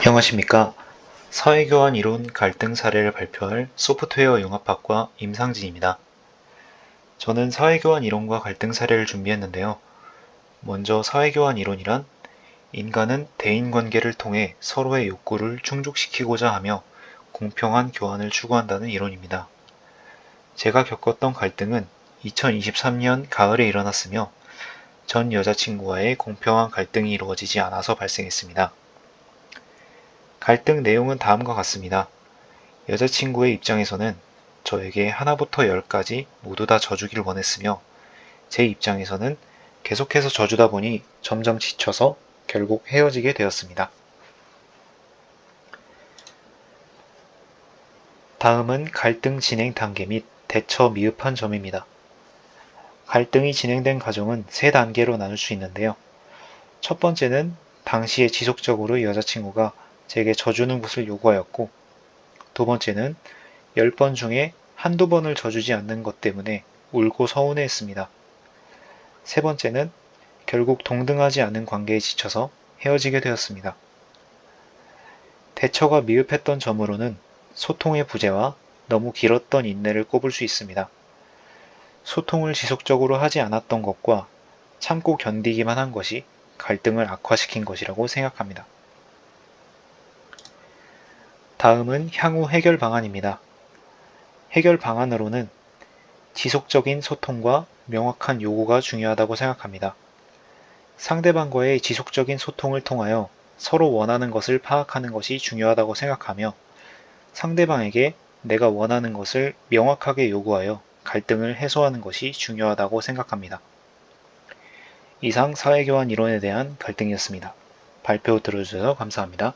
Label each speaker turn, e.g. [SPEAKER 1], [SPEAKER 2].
[SPEAKER 1] 안녕하십니까. 사회교환 이론 갈등 사례를 발표할 소프트웨어 융합학과 임상진입니다. 저는 사회교환 이론과 갈등 사례를 준비했는데요. 먼저 사회교환 이론이란 인간은 대인관계를 통해 서로의 욕구를 충족시키고자 하며 공평한 교환을 추구한다는 이론입니다. 제가 겪었던 갈등은 2023년 가을에 일어났으며 전 여자친구와의 공평한 갈등이 이루어지지 않아서 발생했습니다. 갈등 내용은 다음과 같습니다. 여자친구의 입장에서는 저에게 하나부터 열까지 모두 다 져주길 원했으며 제 입장에서는 계속해서 져주다 보니 점점 지쳐서 결국 헤어지게 되었습니다. 다음은 갈등 진행 단계 및 대처 미흡한 점입니다. 갈등이 진행된 과정은 세 단계로 나눌 수 있는데요. 첫 번째는 당시에 지속적으로 여자친구가 제게 져주는 것을 요구하였고, 두 번째는 10번 중에 한두 번을 져주지 않는 것 때문에 울고 서운해 했습니다. 세 번째는 결국 동등하지 않은 관계에 지쳐서 헤어지게 되었습니다. 대처가 미흡했던 점으로는 소통의 부재와 너무 길었던 인내를 꼽을 수 있습니다. 소통을 지속적으로 하지 않았던 것과 참고 견디기만 한 것이 갈등을 악화시킨 것이라고 생각합니다. 다음은 향후 해결 방안입니다. 해결 방안으로는 지속적인 소통과 명확한 요구가 중요하다고 생각합니다. 상대방과의 지속적인 소통을 통하여 서로 원하는 것을 파악하는 것이 중요하다고 생각하며 상대방에게 내가 원하는 것을 명확하게 요구하여 갈등을 해소하는 것이 중요하다고 생각합니다. 이상 사회교환 이론에 대한 갈등이었습니다. 발표 들어주셔서 감사합니다.